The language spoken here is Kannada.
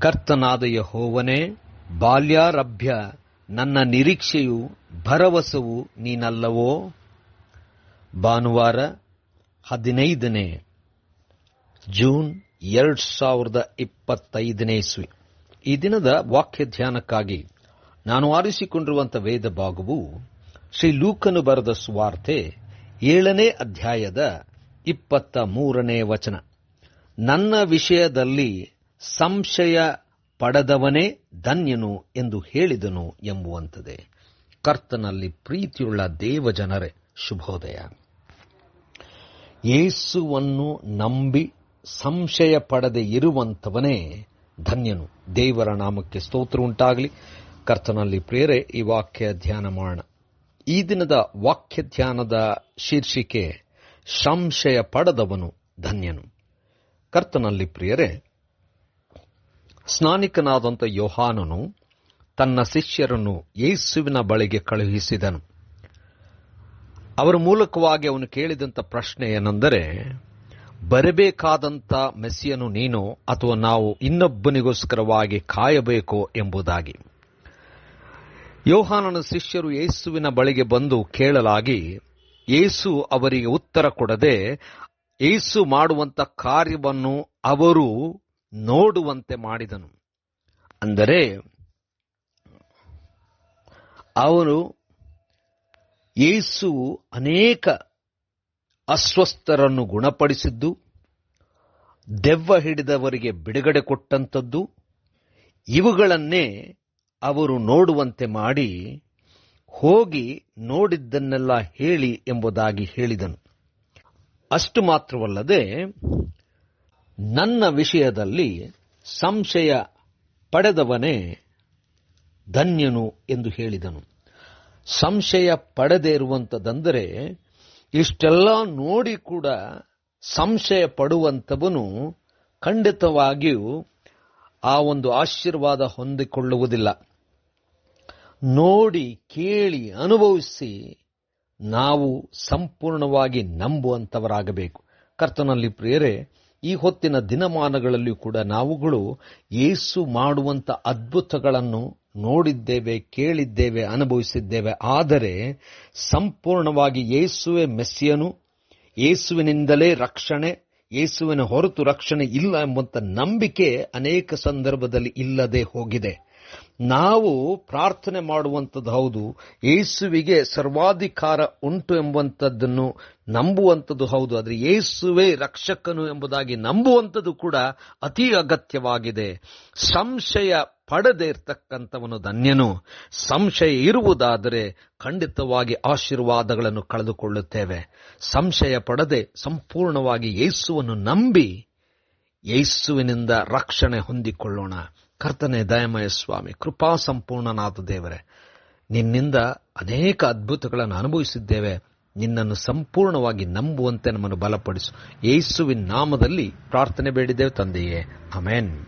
ಕರ್ತನಾದ ಯಹೋವನೇ, ಬಾಲ್ಯಾರಭ್ಯ, ನನ್ನ ನಿರೀಕ್ಷೆಯು ಭರವಸವು ನೀನಲ್ಲವೋ? ಭಾನುವಾರ ಹದಿನೈದನೇ ಜೂನ್ ಎರಡು ಸಾವಿರದ ಇಪ್ಪತ್ತೈದನೇ ಇಸ್ವಿ ಈ ದಿನದ ವಾಕ್ಯ ಧ್ಯಾನಕ್ಕಾಗಿ ನಾನು ಆರಿಸಿಕೊಂಡಿರುವಂತಹ ವೇದ ಭಾಗವು ಶ್ರೀ ಲೂಕನು ಬರೆದ ಸುವಾರ್ತೆ ಏಳನೇ ಅಧ್ಯಾಯದ ಇಪ್ಪತ್ತ ಮೂರನೇ ವಚನ. ನನ್ನ ವಿಷಯದಲ್ಲಿ ಸಂಶಯ ಪಡೆದವನೇ ಧನ್ಯನು ಎಂದು ಹೇಳಿದನು ಎಂಬುವಂತದೆ ಕರ್ತನಲ್ಲಿ ಪ್ರೀತಿಯುಳ್ಳ ದೇವಜನರೇ, ಶುಭೋದಯ. ಯೇಸುವನ್ನು ನಂಬಿ ಸಂಶಯ ಪಡದೆ ಇರುವಂಥವನೇ ಧನ್ಯನು. ದೇವರ ನಾಮಕ್ಕೆ ಸ್ತೋತ್ರ ಉಂಟಾಗಲಿ. ಕರ್ತನಲ್ಲಿ ಪ್ರೇರೆ, ಈ ವಾಕ್ಯ ಧ್ಯಾನ ಮಾಡೋಣ. ಈ ದಿನದ ವಾಕ್ಯ ಧ್ಯಾನದ ಶೀರ್ಷಿಕೆ, ಸಂಶಯ ಪಡದವನು ಧನ್ಯನು. ಕರ್ತನಲ್ಲಿ ಪ್ರಿಯರೇ ಸ್ನಾನಿಕನಾದಂಥ ಯೋಹಾನನು ತನ್ನ ಶಿಷ್ಯರನ್ನು ಯೇಸುವಿನ ಬಳಿಗೆ ಕಳುಹಿಸಿದನು. ಅವರ ಮೂಲಕವಾಗಿ ಅವನು ಕೇಳಿದಂಥ ಪ್ರಶ್ನೆ ಏನೆಂದರೆ ಬರಬೇಕಾದಂಥ ಮೆಸ್ಸಿಯನು ನೀನು ಅಥವಾ ನಾವು ಇನ್ನೊಬ್ಬನಿಗೋಸ್ಕರವಾಗಿ ಕಾಯಬೇಕೋ ಎಂಬುದಾಗಿ. ಯೋಹಾನನ ಶಿಷ್ಯರು ಯೇಸುವಿನ ಬಳಿಗೆ ಬಂದು ಕೇಳಲಾಗಿ, ಯೇಸು ಅವರಿಗೆ ಉತ್ತರ ಕೊಡದೆ, ಯೇಸು ಮಾಡುವಂಥ ಕಾರ್ಯವನ್ನು ಅವರು ನೋಡುವಂತೆ ಮಾಡಿದನು. ಅಂದರೆ, ಅವನು ಯೇಸು ಅನೇಕ ಅಸ್ವಸ್ಥರನ್ನು ಗುಣಪಡಿಸಿದ್ದು, ದೆವ್ವ ಹಿಡಿದವರಿಗೆ ಬಿಡುಗಡೆ ಕೊಟ್ಟಂಥದ್ದು, ಇವುಗಳನ್ನೇ ಅವರು ನೋಡುವಂತೆ ಮಾಡಿ ಹೋಗಿ ನೋಡಿದ್ದನ್ನೆಲ್ಲ ಹೇಳಿ ಎಂಬುದಾಗಿ ಹೇಳಿದನು. ಅಷ್ಟು ಮಾತ್ರವಲ್ಲದೆ ನನ್ನ ವಿಷಯದಲ್ಲಿ ಸಂಶಯ ಪಡೆದವನೇ ಧನ್ಯನು ಎಂದು ಹೇಳಿದನು. ಸಂಶಯ ಪಡೆದೇ ಇರುವಂಥದ್ದಂದರೆ ಇಷ್ಟೆಲ್ಲ ನೋಡಿ ಕೂಡ ಸಂಶಯ ಪಡುವಂಥವನು ಖಂಡಿತವಾಗಿಯೂ ಆ ಒಂದು ಆಶೀರ್ವಾದ ಹೊಂದಿಕೊಳ್ಳುವುದಿಲ್ಲ. ನೋಡಿ, ಕೇಳಿ, ಅನುಭವಿಸಿ ನಾವು ಸಂಪೂರ್ಣವಾಗಿ ನಂಬುವಂಥವರಾಗಬೇಕು ಕರ್ತನಲ್ಲಿ ಪ್ರಿಯರೇ ಈ ಹೊತ್ತಿನ ದಿನಮಾನಗಳಲ್ಲಿಯೂ ಕೂಡ ನಾವುಗಳು ಯೇಸು ಮಾಡುವಂಥ ಅದ್ಭುತಗಳನ್ನು ನೋಡಿದ್ದೇವೆ, ಕೇಳಿದ್ದೇವೆ, ಅನುಭವಿಸಿದ್ದೇವೆ. ಆದರೆ ಸಂಪೂರ್ಣವಾಗಿ ಯೇಸುವೆ ಮೆಸ್ಸಿಯನು ಯೇಸುವಿನಿಂದಲೇ ರಕ್ಷಣೆ ಯೇಸುವಿನ ಹೊರತು ರಕ್ಷಣೆ ಇಲ್ಲ ಎಂಬಂತ ನಂಬಿಕೆ ಅನೇಕ ಸಂದರ್ಭದಲ್ಲಿ ಇಲ್ಲದೆ ಹೋಗಿದೆ. ನಾವು ಪ್ರಾರ್ಥನೆ ಮಾಡುವಂಥದ್ದು ಹೌದು, ಯೇಸುವಿಗೆ ಸರ್ವಾಧಿಕಾರ ಉಂಟು ಎಂಬುವಂಥದ್ದನ್ನು ನಂಬುವಂಥದ್ದು ಹೌದು, ಆದರೆ ಯೇಸುವೇ ರಕ್ಷಕನು ಎಂಬುದಾಗಿ ನಂಬುವಂಥದ್ದು ಕೂಡ ಅತಿ ಅಗತ್ಯವಾಗಿದೆ. ಸಂಶಯ ಪಡದೆ ಇರತಕ್ಕಂಥವನು ಧನ್ಯನು. ಸಂಶಯ ಇರುವುದಾದರೆ ಖಂಡಿತವಾಗಿ ಆಶೀರ್ವಾದಗಳನ್ನು ಕಳೆದುಕೊಳ್ಳುತ್ತೇವೆ. ಸಂಶಯ ಪಡದೆ ಸಂಪೂರ್ಣವಾಗಿ ಯೇಸುವನ್ನು ನಂಬಿ ಯೇಸುವಿನಿಂದ ರಕ್ಷಣೆ ಹೊಂದಿಕೊಳ್ಳೋಣ. ಕರ್ತನೆ, ದಯಮಯ ಸ್ವಾಮಿ, ಕೃಪಾ ಸಂಪೂರ್ಣನಾದ ದೇವರೇ, ನಿನ್ನಿಂದ ಅನೇಕ ಅದ್ಭುತಗಳನ್ನು ಅನುಭವಿಸಿದ್ದೇವೆ. ನಿನ್ನನ್ನು ಸಂಪೂರ್ಣವಾಗಿ ನಂಬುವಂತೆ ನಮ್ಮನ್ನು ಬಲಪಡಿಸು. ಯೇಸುವಿನ ನಾಮದಲ್ಲಿ ಪ್ರಾರ್ಥನೆ ಬೇಡಿದ್ದೇವೆ ತಂದೆಯೇ. ಅಮೇನ್